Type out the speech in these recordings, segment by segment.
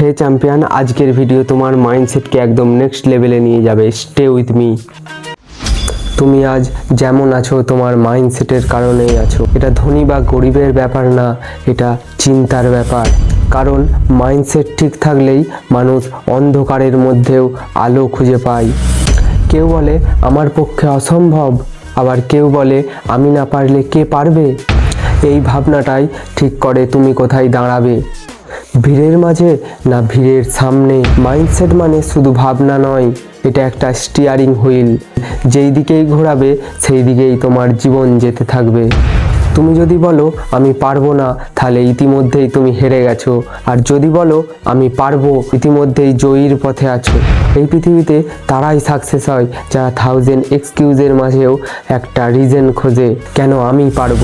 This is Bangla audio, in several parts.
হে চ্যাম্পিয়ন, আজকের ভিডিও তোমার মাইন্ডসেটকে একদম নেক্সট লেভেলে নিয়ে যাবে। স্টে উইথ মি তুমি আজ যেমন আছো, তোমার মাইন্ডসেটের কারণেই আছো। এটা ধনী বা গরিবের ব্যাপার না, এটা চিন্তার ব্যাপার। কারণ মাইন্ডসেট ঠিক থাকলেই মানুষ অন্ধকারের মধ্যেও আলো খুঁজে পায়। কেউ বলে, আমার পক্ষে অসম্ভব। আবার কেউ বলে, আমি না পারলে কে পারবে? এই ভাবনাটাই ঠিক করে তুমি কোথায় দাঁড়াবে। ভিড়ের মাঝে না ভিড়ের সামনে। মাইন্ডসেট মানে শুধু ভাবনা নয়, এটা একটা স্টিয়ারিং হুইল যেই দিকেই ঘোরাবে, সেই দিকেই তোমার জীবন যেতে থাকবে। তুমি যদি বলো, আমি পারব না, তাহলে ইতিমধ্যেই তুমি হেরে গেছো। আর যদি বলো, আমি পারব, ইতিমধ্যেই জয়ীর পথে আছো। এই পৃথিবীতে তারাই সাকসেস হয়, যারা থাউজেন্ড এক্সকিউজের মাঝেও একটা রিজন খোঁজে, কেন আমি পারব?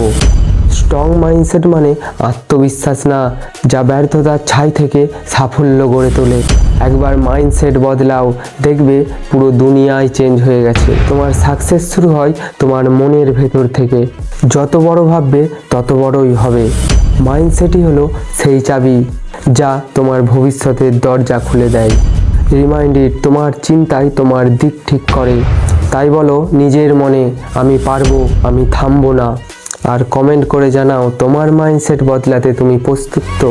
স্ট্রং মাইন্ডসেট মানে আত্মবিশ্বাস না, যা ব্যর্থতার ছাই থেকে সাফল্য গড়ে তোলে। একবার মাইন্ডসেট বদলাও, দেখবে পুরো দুনিয়ায় চেঞ্জ হয়ে গেছে। তোমার সাকসেস শুরু হয় তোমার মনের ভেতর থেকে। যত বড় ভাববে, তত বড়ই হবে। মাইন্ডসেটই হলো সেই চাবি, যা তোমার ভবিষ্যতের দরজা খুলে দেয়। রিমাইন্ডেড তোমার চিন্তাই তোমার দিক ঠিক করে। তাই বলো, নিজের মনে, আমি পারব, আমি থামবো না। আর কমেন্ট করে জানাও তোমার মাইন্ডসেট বদলাতে তুমি প্রস্তুত তো?